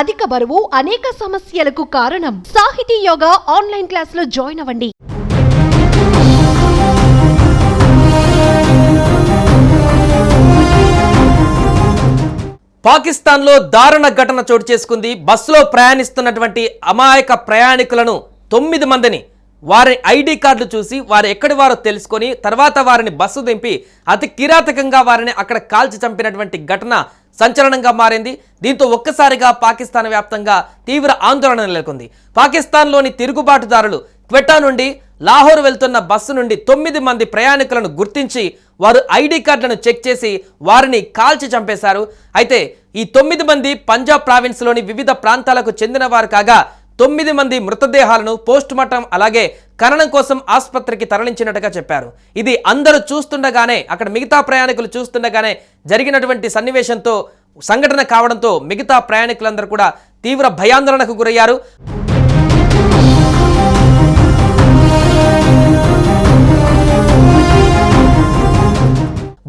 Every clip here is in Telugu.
అధిక బరువు అనేక సమస్యలకు కారణం. సాహితీ యోగా ఆన్లైన్ క్లాసులో జాయిన్ అవ్వండి. పాకిస్తాన్లో దారుణ ఘటన చోటు చేసుకుంది. బస్సులో ప్రయాణిస్తున్నటువంటి అమాయక ప్రయాణికులను తొమ్మిది మందిని వారి ఐడి కార్డులు చూసి వారు ఎక్కడి వారో తెలుసుకొని తర్వాత వారిని బస్సు దింపి అతి కిరాతకంగా వారిని అక్కడ కాల్చి చంపినటువంటి ఘటన సంచలనంగా మారింది. దీంతో ఒక్కసారిగా పాకిస్తాన్ వ్యాప్తంగా తీవ్ర ఆందోళన నెలకొంది. పాకిస్తాన్లోని తిరుగుబాటుదారులు క్వెటా నుండి లాహోర్ వెళ్తున్న బస్సు నుండి తొమ్మిది మంది ప్రయాణికులను గుర్తించి వారు ఐడి కార్డులను చెక్ చేసి వారిని కాల్చి చంపేశారు. అయితే ఈ తొమ్మిది మంది పంజాబ్ ప్రావిన్స్లోని వివిధ ప్రాంతాలకు చెందిన వారు కాగా తొమ్మిది మంది మృతదేహాలను పోస్టుమార్టం అలాగే ఖననం కోసం ఆసుపత్రికి తరలించినట్టుగా చెప్పారు. ఇది అందరూ చూస్తుండగానే అక్కడ మిగతా ప్రయాణికులు చూస్తుండగానే జరిగినటువంటి సన్నివేశంతో సంఘటన కావడంతో మిగతా ప్రయాణికులందరూ కూడా తీవ్ర భయాందోళనకు గురయ్యారు.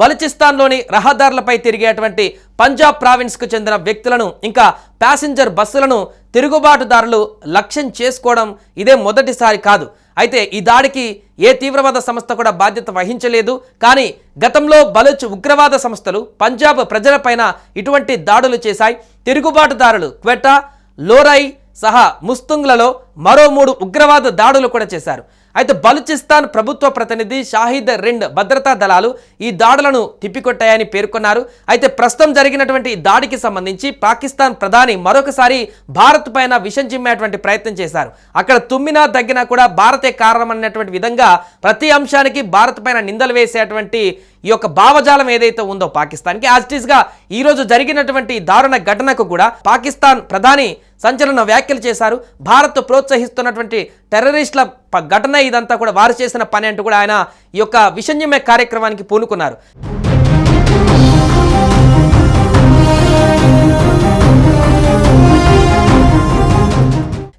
బలుచిస్తాన్లోని రహదారులపై తిరిగేటువంటి పంజాబ్ ప్రావిన్స్కు చెందిన వ్యక్తులను ఇంకా ప్యాసింజర్ బస్సులను తిరుగుబాటుదారులు లక్ష్యం చేసుకోవడం ఇదే మొదటిసారి కాదు. అయితే ఈ దాడికి ఏ తీవ్రవాద సంస్థ కూడా బాధ్యత వహించలేదు. కానీ గతంలో బలుచ్ ఉగ్రవాద సంస్థలు పంజాబ్ ప్రజలపైన ఇటువంటి దాడులు చేశాయి. తిరుగుబాటుదారులు క్వెటా లోరై సహా ముస్తుంగ్లలో మరో మూడు ఉగ్రవాద దాడులు కూడా చేశారు. అయితే బలూచిస్తాన్ ప్రభుత్వ ప్రతినిధి షాహిద్ రెండ్ భద్రతా దళాలు ఈ దాడులను తిప్పికొట్టాయని పేర్కొన్నారు. అయితే ప్రస్తుతం జరిగినటువంటి ఈ దాడికి సంబంధించి పాకిస్తాన్ ప్రధాని మరొకసారి భారత్ పైన విషం చిమ్మేటువంటి ప్రయత్నం చేశారు. అక్కడ తుమ్మినా తగ్గినా కూడా భారతే కారణం అన్నటువంటి విధంగా ప్రతి అంశానికి భారత్ పైన నిందలు వేసేటువంటి ఈ యొక్క భావజాలం ఏదైతే ఉందో పాకిస్తాన్కి యాజ్ ఈరోజు ఈ రోజు జరిగినటువంటి దారుణ ఘటనకు కూడా పాకిస్తాన్ ప్రధాని సంచలన వ్యాఖ్యలు చేశారు. భారత్ ప్రోత్సహిస్తున్నటువంటి టెర్రరిస్టుల ఘటన ఇదంతా కూడా వారు చేసిన పని అంటూ కూడా ఆయన ఈ యొక్క విషంజమే కార్యక్రమానికి పూనుకున్నారు.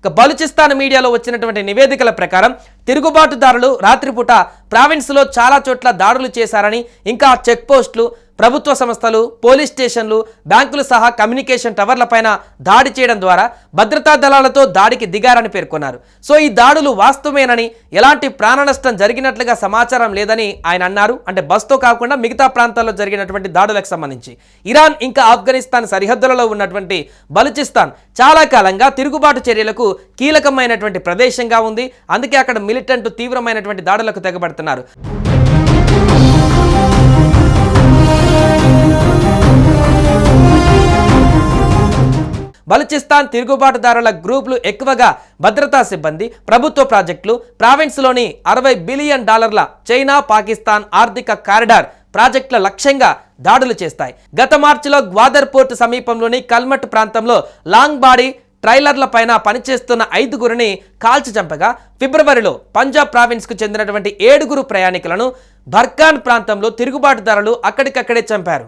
ఇక మీడియాలో వచ్చినటువంటి నివేదికల ప్రకారం తిరుగుబాటుదారులు రాత్రిపూట ప్రావిన్స్లో చాలా చోట్ల దాడులు చేశారని ఇంకా చెక్ పోస్టులు ప్రభుత్వ సంస్థలు పోలీస్ స్టేషన్లు బ్యాంకులు సహా కమ్యూనికేషన్ టవర్లపైన దాడి చేయడం ద్వారా భద్రతా దళాలతో దాడికి దిగారని పేర్కొన్నారు. సో ఈ దాడులు వాస్తవమేనని ఎలాంటి ప్రాణ నష్టం జరిగినట్లుగా సమాచారం లేదని ఆయన అన్నారు. అంటే బస్తో కాకుండా మిగతా ప్రాంతాల్లో జరిగినటువంటి దాడులకు సంబంధించి. ఇరాన్ ఇంకా ఆఫ్ఘనిస్తాన్ సరిహద్దులలో ఉన్నటువంటి బలూచిస్తాన్ చాలా కాలంగా తిరుగుబాటు చర్యలకు కీలకమైనటువంటి ప్రదేశంగా ఉంది. అందుకే అక్కడ మిలిటెంట్ తీవ్రమైనటువంటి దాడులకు తెగబడుతున్నారు. బలుచిస్తాన్ తిరుగుబాటుదారుల గ్రూపులు ఎక్కువగా భద్రతా సిబ్బంది ప్రభుత్వ ప్రాజెక్టులు ప్రావిన్స్లోని అరవై బిలియన్ డాలర్ల చైనా పాకిస్తాన్ ఆర్థిక కారిడార్ ప్రాజెక్టుల లక్ష్యంగా దాడులు చేస్తాయి. గత మార్చిలో గ్వాదర్ పోర్ట్ సమీపంలోని కల్మట్ ప్రాంతంలో లాంగ్ బాడీ ట్రైలర్ల పైన పనిచేస్తున్న ఐదుగురిని కాల్చి చంపగా ఫిబ్రవరిలో పంజాబ్ ప్రావిన్స్కు చెందినటువంటి ఏడుగురు ప్రయాణికులను బర్కాన్ ప్రాంతంలో తిరుగుబాటుదారులు అక్కడికక్కడే చంపారు.